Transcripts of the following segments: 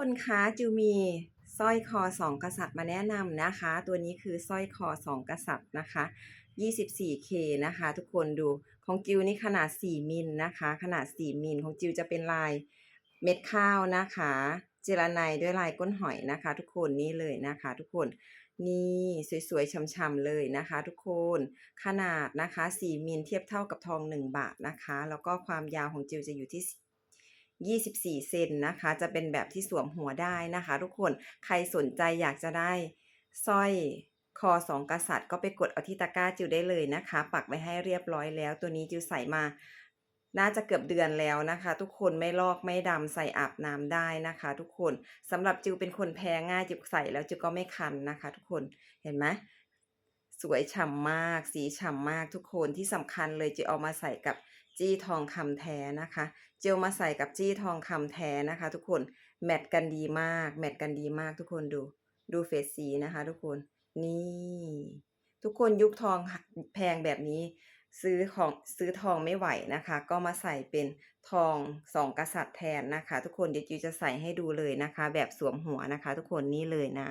คนคะจิวมีสร้อยคอสองกษัตริย์มาแนะนำนะคะ ตัวนี้คือสร้อยคอสองกษัตริย์นะคะ 24K นะคะ ทุกคนดูของจิวนี่ขนาด 4 มิลนะคะ ขนาด 4 มิลของจิวจะเป็นลายเม็ดข้าวนะคะ เจรไนด้วยลายก้นหอยนะคะ ทุกคนนี่เลยนะคะ ทุกคนนี่สวยๆช่ำๆเลยนะคะ ทุกคนขนาดนะคะ 4 มิลเทียบเท่ากับทอง 1 บาทนะคะ แล้วก็ความยาวของจิวจะอยู่ที่ 24 เซนนะคะ จะเป็นแบบที่สวมหัวได้นะคะ ทุกคนใครสนใจอยากจะได้สร้อยคอสองกษัตริย์ก็ไปกดเอาที่ตะกร้าจิวได้เลยนะคะ ปักไว้ให้เรียบร้อยแล้ว ตัวนี้จิวใส่มา น่าจะเกือบเดือนแล้วนะคะ ทุกคนไม่ลอกไม่ดำใส่อาบน้ำได้นะคะ ทุกคนสำหรับจิวเป็นคนแพ้ง่ายจิวใส่แล้วจิวก็ไม่คันนะคะ ทุกคนเห็นไหม สวยฉ่ำมาก สีฉ่ำมากทุกคนที่สำคัญเลยจิวเอามาใส่กับจี้ทองคำแท้นะคะ เจลมาใส่กับจี้ทองคำแท้นะคะ ทุกคนแมทกันดีมาก แมทกันดีมากทุกคนดู ดูเฟซสีนะคะ ทุกคนนี่ ทุกคนยุคทองแพงแบบนี้ ซื้อของซื้อทองไม่ไหวนะคะ ก็มาใส่เป็นทองสองกษัตริย์แทนนะคะ ทุกคนเดี๋ยวจิวจะใส่ให้ดูเลยนะคะ แบบสวมหัวนะคะ ทุกคนนี่เลยนะ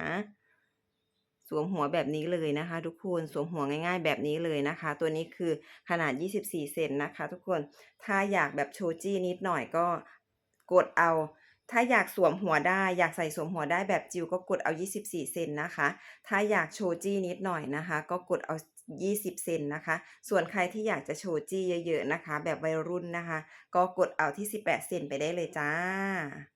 สวมหัวแบบนี้เลยนะคะ ทุกคนสวมหัวง่าย ๆ แบบนี้เลยนะคะ ตัวนี้คือขนาด 24 เซนนะคะ ทุกคนถ้าอยากแบบโชจี้นิดหน่อยก็กดเอาถ้าอยากสวมหัวได้อยากใส่สวมหัวได้แบบจิวก็กดเอา 24 เซนนะคะ ถ้าอยากโชจี้นิดหน่อยนะคะ ก็กดเอา 20 เซนนะคะ ส่วนใครที่อยากจะโชจี้เยอะๆนะคะ แบบวัยรุ่นนะคะ ก็กดเอาที่ 18 เซนไปได้เลยจ้า